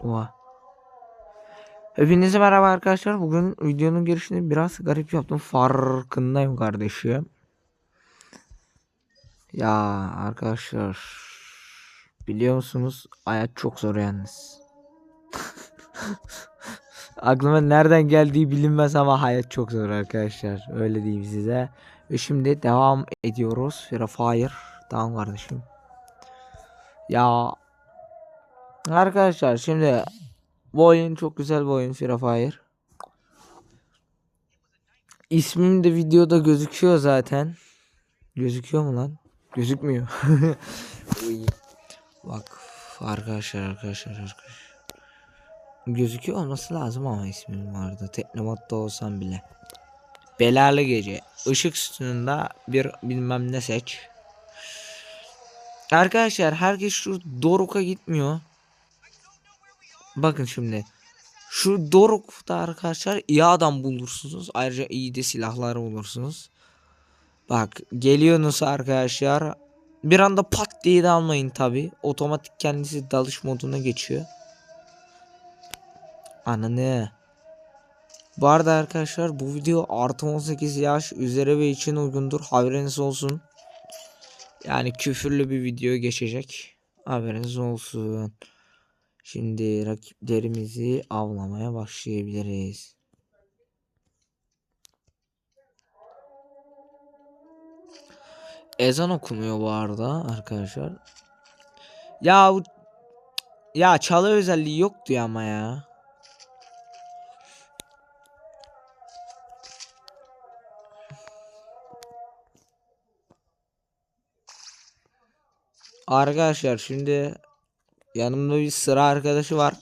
Oha. Hepinize merhaba arkadaşlar. Bugün videonun girişini biraz garip yaptım. Farkındayım kardeşim. Ya arkadaşlar. Biliyor musunuz? Hayat çok zor yalnız. Aklıma nereden geldiği bilinmez ama hayat çok zor arkadaşlar. Öyle diyeyim size. Ve şimdi devam ediyoruz. Fire. Tamam kardeşim. Ya Arkadaşlar şimdi bu oyun çok güzel bir oyun Free Fire. İsmim de videoda gözüküyor zaten. Gözüküyor mu lan? Gözükmüyor. Bak arkadaşlar arkadaşlar arkadaşlar. Gözüküyor olması lazım ama ismim vardı. Teknomodda olsam bile. Belalı gece. Işık sütununda bir bilmem ne seç. Arkadaşlar herkes şu Doruk'a gitmiyor. Bakın şimdi. Şu Doruk'ta arkadaşlar iyi adam bulursunuz. Ayrıca iyi de silahlar bulursunuz. Bak geliyorsunuz arkadaşlar. Bir anda pat diye de almayın tabi. Otomatik kendisi dalış moduna geçiyor. Ananı. Bu arada arkadaşlar bu video artı 18 yaş üzeri ve için uygundur. Haberiniz olsun. Yani küfürlü bir video geçecek. Haberiniz olsun. Şimdi rakiplerimizi avlamaya başlayabiliriz. Ezan okunuyor bu arada arkadaşlar. Ya bu ya çalı özelliği yoktu ya ama ya. Arkadaşlar şimdi yanımda bir sıra arkadaşı var.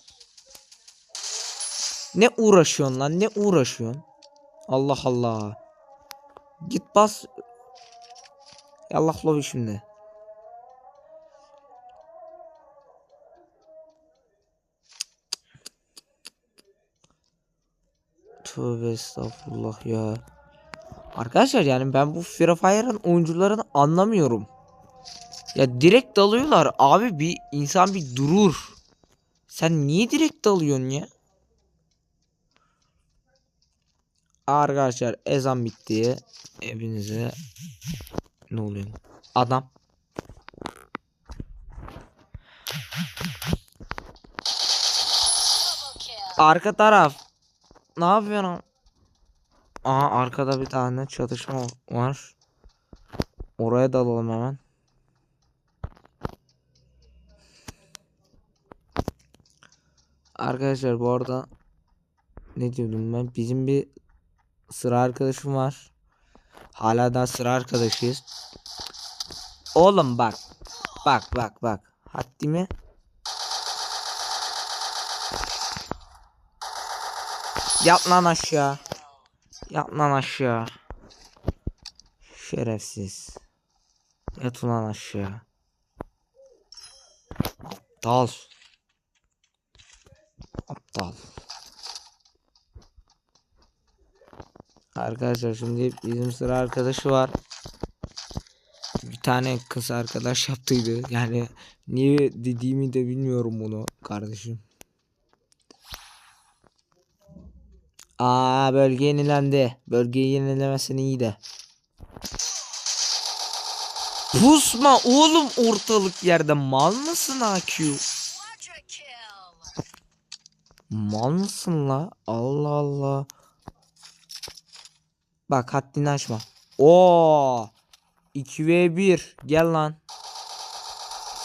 Ne uğraşıyorsun lan? Ne uğraşıyorsun? Allah Allah. Git bas. Yallah lobi şimdi. Tövbe estağfurullah ya. Arkadaşlar yani ben bu Free Fire'ın oyuncularını anlamıyorum. Ya direkt dalıyorlar. Abi bir insan bir durur. Sen niye direkt dalıyorsun ya? Arkadaşlar ezan bitti. Hepinize ne oluyor? Adam. Arka taraf. Ne yapıyorsun? Aha arkada bir tane çatışma var. Oraya dalalım hemen. Arkadaşlar bu arada ne diyordum ben? Bizim bir sıra arkadaşım var. Hala da sıra arkadaşıyız. Oğlum bak. Bak bak bak. Haddimi. Yat lan aşağı. Yat lan aşağı. Şerefsiz. Yat ulan aşağı. Dal. Aptal. Arkadaşlar şimdi bizim sıra arkadaşı var. Bir tane kız arkadaş yaptıydı. Yani niye dediğimi de bilmiyorum bunu kardeşim. Aa bölge yenilendi. Bölgeyi yenilemesini iyi de. Pusma oğlum ortalık yerde mal mısın AQ? Mal mısın la? Allah Allah. Bak haddini açma. Oo! 2v1 gel lan.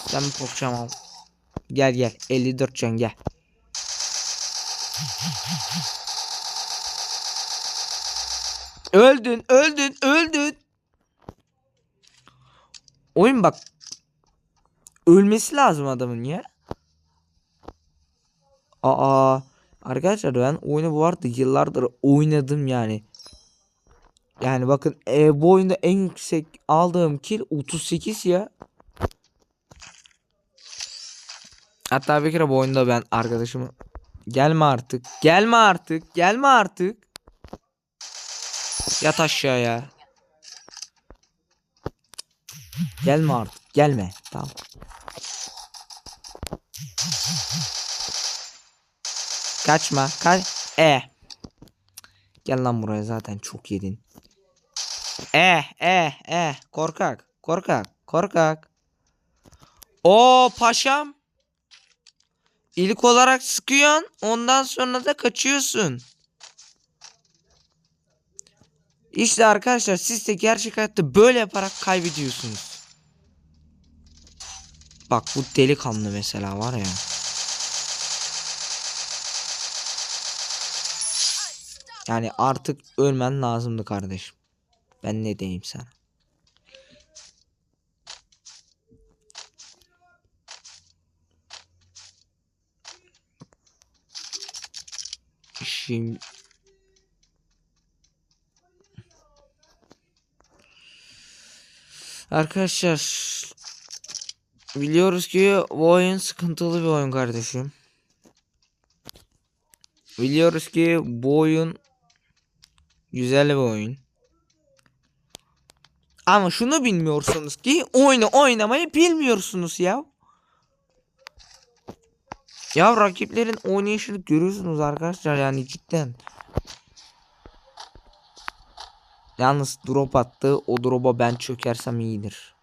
Sen mi korkacağım al. Gel gel 54 can gel. Öldün öldün öldün. Oyun bak. Ölmesi lazım adamın ya. Aa arkadaşlar ben oyunu bu arada yıllardır oynadım yani. Yani bakın e, bu oyunda en yüksek aldığım kill 38 ya. Hatta bir kere bu oyunda ben arkadaşımı gelme artık gelme artık gelme artık. Yat aşağıya. Gelme artık gelme tamam. Kaçma. Kaç. E. Gel lan buraya zaten çok yedin. E e e korkak korkak korkak. O paşam. İlk olarak sıkıyorsun ondan sonra da kaçıyorsun. İşte arkadaşlar siz de gerçek hayatta böyle yaparak kaybediyorsunuz. Bak bu delikanlı mesela var ya. Yani artık ölmen lazımdı kardeşim. Ben ne diyeyim sana. Şimdi Arkadaşlar biliyoruz ki bu oyun sıkıntılı bir oyun kardeşim. Biliyoruz ki bu oyun güzel bir oyun. Ama şunu bilmiyorsunuz ki oyunu oynamayı bilmiyorsunuz ya. Ya rakiplerin oynayışını görüyorsunuz arkadaşlar yani cidden. Yalnız drop attı. O drop'a ben çökersem iyidir.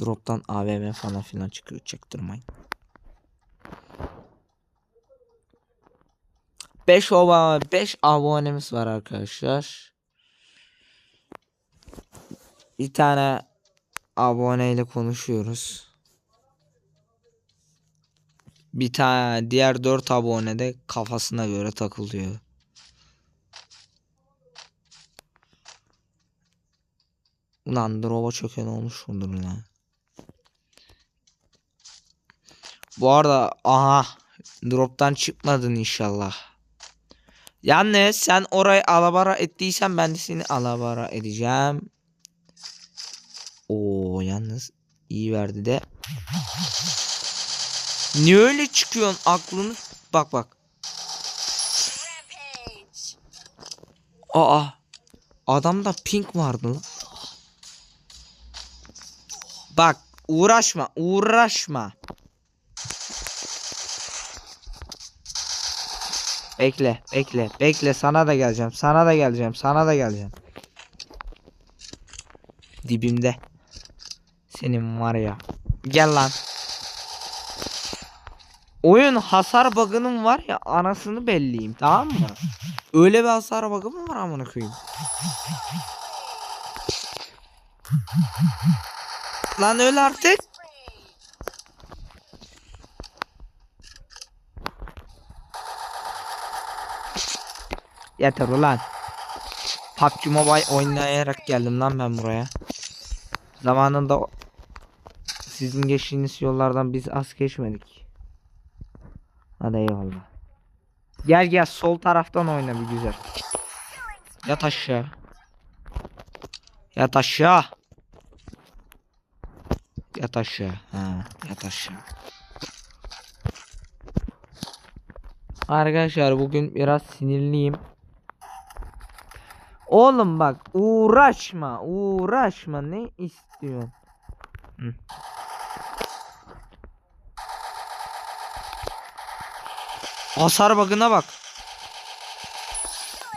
Drop'tan AVM falan filan çıkıyor. Çaktırmayın. 5 ova 5 abonemiz var arkadaşlar. Bir tane aboneyle konuşuyoruz. Bir tane diğer 4 abone de kafasına göre takılıyor. Ulan drop'a çöken olmuş mudur lan? Bu arada aha drop'tan çıkmadın inşallah. Yalnız sen orayı alabara ettiysen ben de seni alabara edeceğim. Oo yalnız iyi verdi de. Niye öyle çıkıyorsun aklını bak bak. Aa adamda pink vardı lan. Bak uğraşma uğraşma. Bekle bekle bekle sana da geleceğim sana da geleceğim sana da geleceğim. Dibimde. Senin var ya. Gel lan. Oyun hasar bug'ının var ya anasını belliyim tamam mı? Öyle bir hasar bug'ı mı var amına koyayım? Lan öl artık. Yeter ulan. PUBG Mobile oynayarak geldim lan ben buraya. Zamanında sizin geçtiğiniz yollardan biz az geçmedik. Hadi eyvallah. Gel gel sol taraftan oyna bir güzel. Yat aşağı. Yat aşağı. Yat aşağı. Ha, yat aşağı. Arkadaşlar bugün biraz sinirliyim. Oğlum bak uğraşma uğraşma ne istiyorsun? Hı. Hasar bug'ına bak.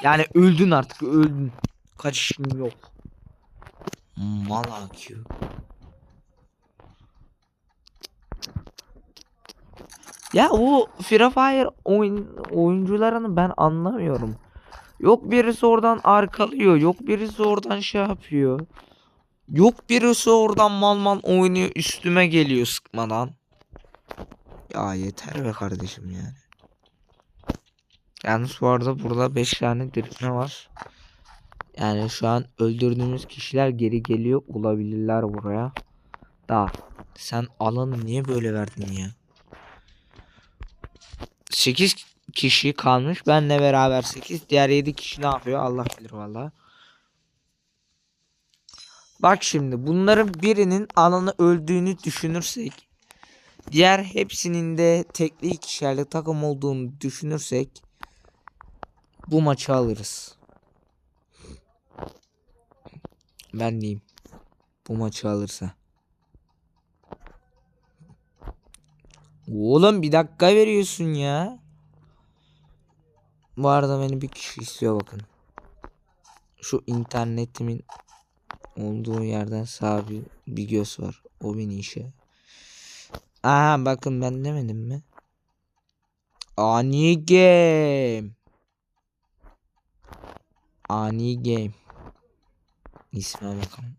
Yani öldün artık öldün. Kaçışın yok. Malak you. Ya bu Free Fire oyun, oyuncularını ben anlamıyorum. Yok birisi oradan arkalıyor. Yok birisi oradan şey yapıyor. Yok birisi oradan mal mal oynuyor üstüme geliyor sıkmadan. Ya yeter be kardeşim yani. Yalnız bu arada burada 5 tane dirilme var. Yani şu an öldürdüğümüz kişiler geri geliyor olabilirler buraya. Da sen alanı niye böyle verdin ya? 8 kişi kalmış. Benle beraber 8. Diğer 7 kişi ne yapıyor? Allah bilir valla. Bak şimdi bunların birinin alanı öldüğünü düşünürsek diğer hepsinin de tekli ikişerli takım olduğunu düşünürsek bu maçı alırız. Ben diyeyim. Bu maçı alırsa. Oğlum bir dakika veriyorsun ya. Bu arada beni bir kişi istiyor bakın. Şu internetimin olduğu yerden sağ bir, bir göz var. O beni işe. Aha bakın ben demedim mi? Ani game. Ani game. İsme bakalım.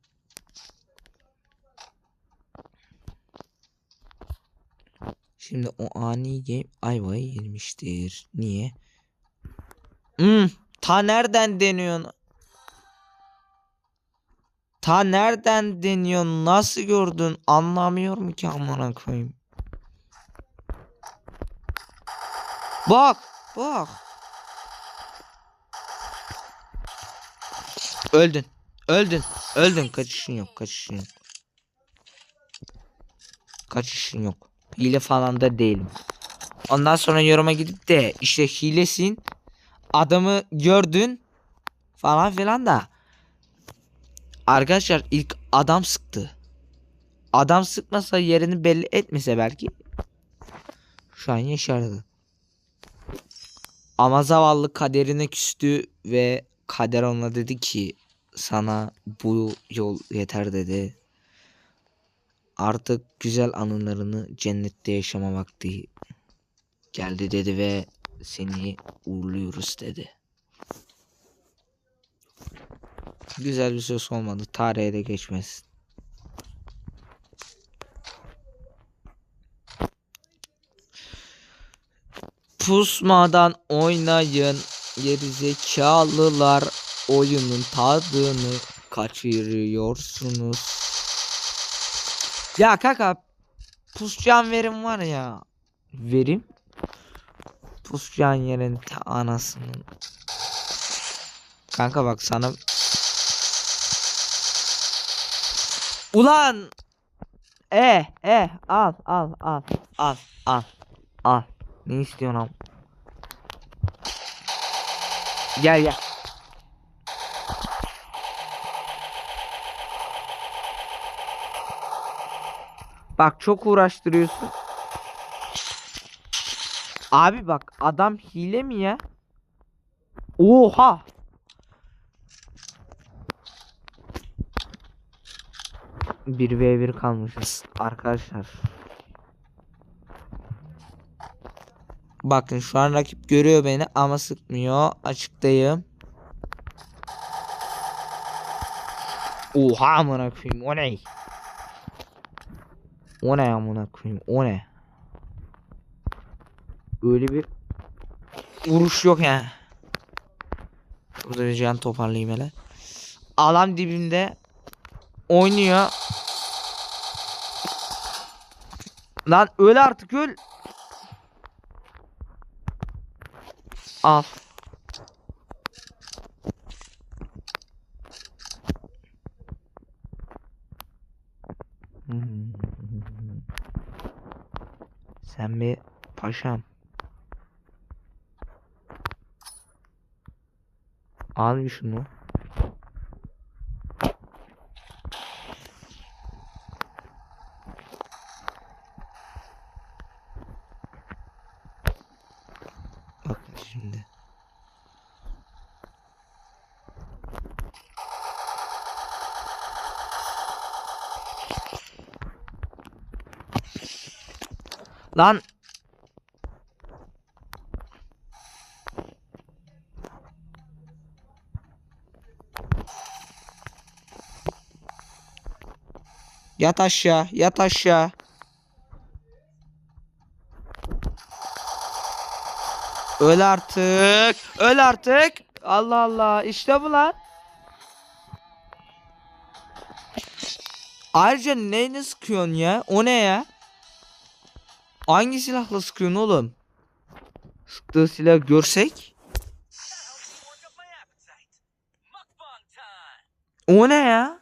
Şimdi o ani game ayvayı yemiştir. Niye? Hmm, ta nereden deniyorsun? Ta nereden deniyorsun? Nasıl gördün? Anlamıyorum ki amına koyayım. Bak, bak. Öldün. Öldün. Öldün. Kaçışın yok. Kaçışın yok. Kaçışın yok. Hile falan da değilim. Ondan sonra yoruma gidip de işte hilesin. Adamı gördün falan filan da. Arkadaşlar ilk adam sıktı. Adam sıkmasa yerini belli etmese belki şu an yaşardı. Ama zavallı kaderine küstü ve kader ona dedi ki sana bu yol yeter dedi. Artık güzel anılarını cennette yaşama vakti geldi dedi ve seni uğurluyoruz dedi. Güzel bir söz olmadı. Tarihe de geçmez. Pusmadan oynayın. Gerizekalılar oyunun tadını kaçırıyorsunuz. Ya kaka puscan verim var ya. Verim? Puscan yerin ta anasının. Kanka bak sana Ulan! E, e, al, al, al, al, al, al. Ne istiyorsun am? Gel gel. Bak çok uğraştırıyorsun. Abi bak adam hile mi ya? Oha! Bir v 1 kalmışız arkadaşlar. Bakın şu an rakip görüyor beni ama sıkmıyor. Açıktayım. Oha amına koyayım o ne? O ne amına koyayım o ne? Öyle bir vuruş yok yani. Burada bir can toparlayayım hele. Alan dibimde oynuyor. Lan öl artık öl. Al. Sen bir paşam. Al şunu. Bak şimdi. Lan Yat aşağı, yat aşağı. Öl artık. Öl artık. Allah Allah. İşte bu lan. Ayrıca neyine sıkıyorsun ya? O ne ya? Hangi silahla sıkıyorsun oğlum? Sıktığı silah görsek. O ne ya?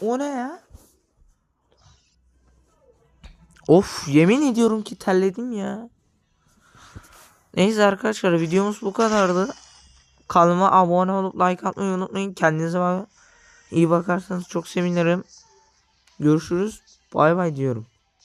O ne ya? Of yemin ediyorum ki terledim ya. Neyse arkadaşlar videomuz bu kadardı. Kanalıma abone olup like atmayı unutmayın. Kendinize bak- iyi bakarsanız çok sevinirim. Görüşürüz. Bay bay diyorum.